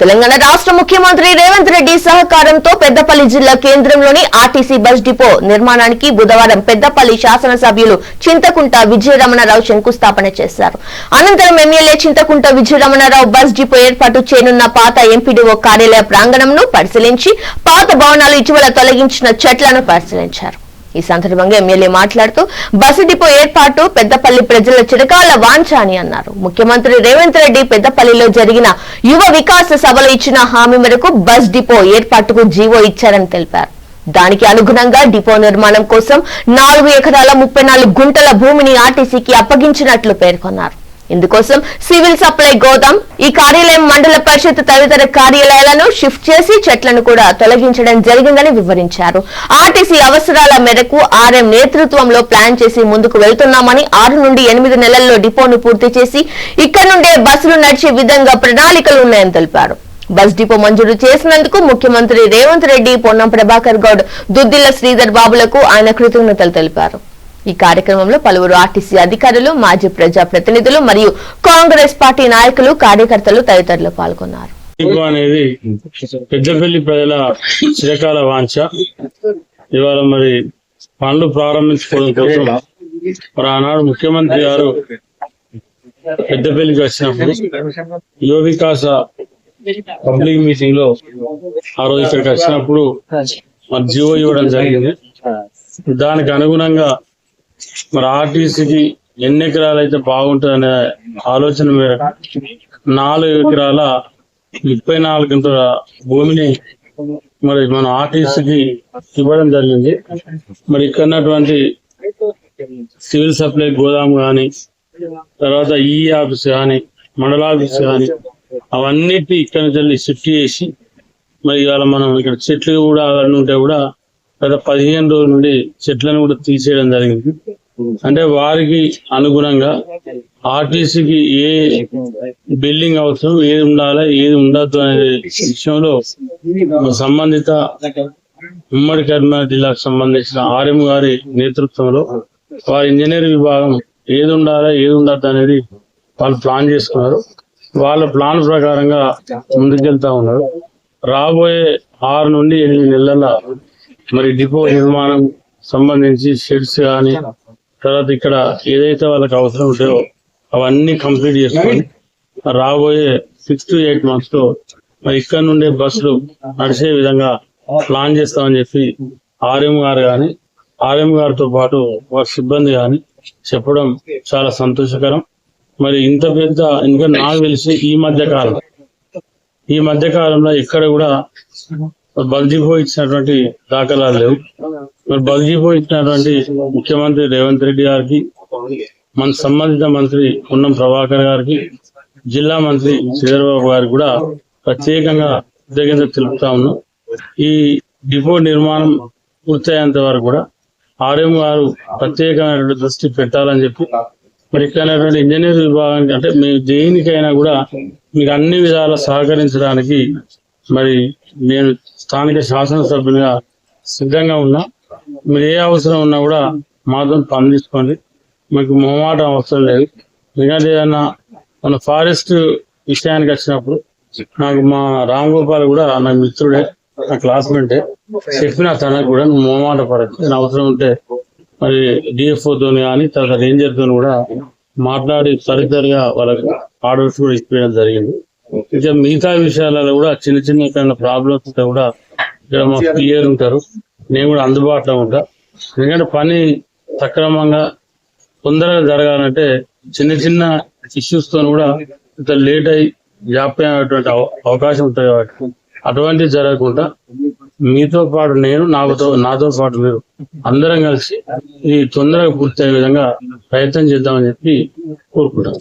తెలంగాణ రాష్ట్ర ముఖ్యమంత్రి రేవంత్ రెడ్డి సహకారంతో పెద్దపల్లి జిల్లా కేంద్రంలోని ఆర్టీసీ బస్ డిపో నిర్మాణానికి బుధవారం పెద్దపల్లి శాసనసభ్యులు చింతకుంట విజయరమణారావు శంకుస్థాపన చేశారు. అనంతరం MLA Chinthakunta Vijayaramanarao bus depot ఏర్పాటు చేయనున్న పాత ఎంపీడీఓ కార్యాలయ ప్రాంగణంను పరిశీలించి పాత భవనాలు ఇటీవల తొలగించిన చెట్లను పరిశీలించారు. ఈ సందర్భంగా ఎమ్మెల్యే మాట్లాడుతూ బస్సు డిపో ఏర్పాటు పెద్దపల్లి ప్రజల చిరకాల వాంఛ అని అన్నారు. ముఖ్యమంత్రి రేవంత్ రెడ్డి పెద్దపల్లిలో జరిగిన యువ వికాస సభలో ఇచ్చిన హామీ మేరకు బస్ డిపో ఏర్పాటుకు జీవో ఇచ్చారని తెలిపారు. దానికి అనుగుణంగా డిపో నిర్మాణం కోసం నాలుగు ఎకరాల ముప్పై నాలుగు గుంటల భూమిని ఆర్టీసీకి అప్పగించినట్లు పేర్కొన్నారు. ఇందుకోసం సివిల్ సప్లై గోదాం ఈ కార్యాలయం మండల పరిషత్ తదితర కార్యాలయాలను షిఫ్ట్ చేసి చెట్లను కూడా తొలగించడం జరిగిందని వివరించారు. ఆర్టీసీ అవసరాల మేరకు ఆర్ఎం నేతృత్వంలో ప్లాన్ చేసి ముందుకు వెళ్తున్నామని ఆరు నుండి ఎనిమిది నెలల్లో డిపోను పూర్తి చేసి ఇక్కడ నుండే బస్సులు నడిచే విధంగా ప్రణాళికలు ఉన్నాయని తెలిపారు. బస్ డిపో మంజూరు చేసినందుకు ముఖ్యమంత్రి రేవంత్ రెడ్డి పొన్నం ప్రభాకర్ గౌడ్ దుద్దిల్ల శ్రీధర్ బాబులకు ఆయన కృతజ్ఞతలు తెలిపారు. ఈ కార్యక్రమంలో పలువురు ఆర్టీసీ అధికారులు మాజీ ప్రజా ప్రతినిధులు మరియు కాంగ్రెస్ పార్టీ నాయకులు కార్యకర్తలు తదితరులు పాల్గొన్నారు. అనేది పెద్దపల్లి ప్రజల చిరకాల వాంఛ. ఇవాళ మరి పనులు ప్రారంభించుకోవడం కోసం మరి ఆనాడు ముఖ్యమంత్రి గారు పెద్దపల్లికి వచ్చినప్పుడు యువ వికాస పబ్లిక్ మీటింగ్లో ఆ రోజు ఇక్కడికి వచ్చినప్పుడు మరి జీవో ఇవ్వడం జరిగింది. దానికి అనుగుణంగా మరి ఆర్టీసీకి ఎన్ని ఎకరాలు అయితే బాగుంటుంది అనే ఆలోచన మేరకు నాలుగు ఎకరాల ముప్పై నాలుగు గంటల భూమిని మరి మన ఆర్టీసీకి ఇవ్వడం జరిగింది. మరి ఇక్కడ ఉన్నటువంటి సివిల్ సప్లై గోదాం కానీ తర్వాత ఈ ఆఫీస్ కానీ మండల ఆఫీస్ కానీ అవన్నిటి ఇక్కడ నుంచి షిఫ్ట్ చేసి మరి ఇవాళ మనం ఇక్కడ చెట్లు కూడా అవన్నీ ఉంటే కూడా గత పదిహేను రోజుల నుండి చెట్లను కూడా తీసేయడం జరిగింది. అంటే వారికి అనుగుణంగా ఆర్టీసీకి ఏ బిల్డింగ్ అవసరం ఏది ఉండాలి ఏది ఉండద్దు అనే విషయంలో సంబంధిత ఉమ్మడి కరీంనగర్ జిల్లాకు సంబంధించిన ఆర్ఎం గారి నేతృత్వంలో వారి ఇంజనీర్ విభాగం ఏది ఉండాలి ఏది ఉండద్దు అనేది వాళ్ళు ప్లాన్ చేసుకున్నారు. వాళ్ళ ప్లాన్ ప్రకారంగా ముందుకెళ్తా ఉన్నారు. రాబోయే ఆరు నుండి ఎనిమిది నెలల మరి డిపో నిర్మాణం సంబంధించి షెడ్స్ కానీ తర్వాత ఇక్కడ ఏదైతే వాళ్ళకి అవసరం ఉంటాయో అవన్నీ కంప్లీట్ చేసుకొని రాబోయే సిక్స్ టు ఎయిట్ మంత్స్లో మరి ఇక్కడ నుండే బస్సులు నడిచే విధంగా ప్లాన్ చేస్తామని చెప్పి ఆర్ఎం గారు కానీ ఆర్ఎం గారితో పాటు వారి సిబ్బంది కానీ చెప్పడం చాలా సంతోషకరం. మరి ఇంత పెద్ద ఇంకా నాకు తెలిసి ఈ మధ్య కాలం ఈ మధ్య కాలంలో ఇక్కడ కూడా బల్జీపో ఇచ్చినటువంటి దాఖలాలు లేవు. మరి బల్జీపో ఇచ్చినటువంటి ముఖ్యమంత్రి రేవంత్ రెడ్డి గారికి మన సంబంధిత మంత్రి ఉన్నం ప్రభాకర్ గారికి జిల్లా మంత్రి చంద్రబాబు గారికి కూడా ప్రత్యేకంగా కృతజ్ఞత తెలుపుతా ఉన్నాం. ఈ డిపో నిర్మాణం పూర్తయ్యేంత వరకు కూడా ఆర్ఎం గారు ప్రత్యేకమైనటువంటి దృష్టి పెట్టాలని చెప్పి మరి ఇక్కడ ఇంజనీర్ విభాగానికి అంటే మీ దేనికైనా కూడా మీకు అన్ని విధాల సహకరించడానికి మరి నేను స్థానిక శాసనసభ్యునిగా సిద్ధంగా ఉన్నా. మీరు ఏ అవసరం ఉన్నా కూడా మాతో స్పందించుకోండి మీకు మొహమాటం అవసరం లేదు. ఎందుకంటే ఏదన్నా మన ఫారెస్ట్ విషయానికి వచ్చినప్పుడు నాకు మా రామ్ గోపాల్ కూడా నా మిత్రుడే నా క్లాస్మేటే. చెప్పిన తనకు కూడా నువ్వు మొహమాట పడచ్చు నేను అవసరం ఉంటే మరి డిఎఫ్ఓ తోని కానీ తర్వాత రేంజర్ తోని కూడా మాట్లాడి తదితరగా వాళ్ళకి ఆర్డర్స్ కూడా ఇప్పించడం జరిగింది. ఇంకా మిగతా విషయాలలో కూడా చిన్న చిన్న ప్రాబ్లమ్స్ ఉంటే కూడా ఇక్కడ మా క్లియర్ ఉంటారు. నేను కూడా అందుబాటులో ఉంటా. ఎందుకంటే పని సక్రమంగా తొందరగా జరగాలంటే చిన్న చిన్న ఇష్యూస్తో కూడా ఇంత లేట్ అయి జాప్యం అయ్యేటువంటి అవ- అవకాశం ఉంటుంది కాబట్టి అటువంటివి జరగకుండా మీతో పాటు నేను నాతో నాతో పాటు మీరు అందరం కలిసి ఇది తొందరగా పూర్తి అయ్యే విధంగా ప్రయత్నం చేద్దామని చెప్పి కోరుకుంటాం